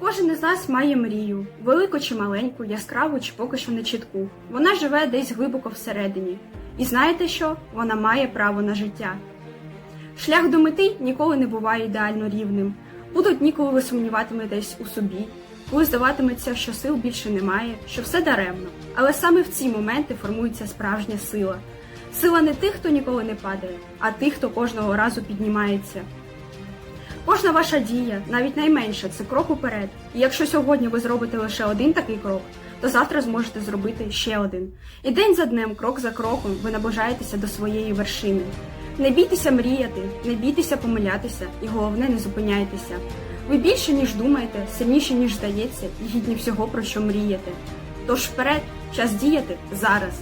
Кожен із нас має мрію, велику чи маленьку, яскраву чи поки що не чітку. Вона живе десь глибоко всередині. І знаєте що? Вона має право на життя. Шлях до мети ніколи не буває ідеально рівним. Будуть дні, коли ви сумніватиметесь у собі, коли здаватиметься, що сил більше немає, що все даремно. Але саме в ці моменти формується справжня сила. Сила не тих, хто ніколи не падає, а тих, хто кожного разу піднімається. Кожна ваша дія, навіть найменша, це крок уперед. І якщо сьогодні ви зробите лише один такий крок, то завтра зможете зробити ще один. І день за днем, крок за кроком, ви наближаєтеся до своєї вершини. Не бійтеся мріяти, не бійтеся помилятися, і головне, не зупиняйтеся. Ви більше, ніж думаєте, сильніше, ніж здається, і гідні всього, про що мрієте. Тож вперед, час діяти зараз.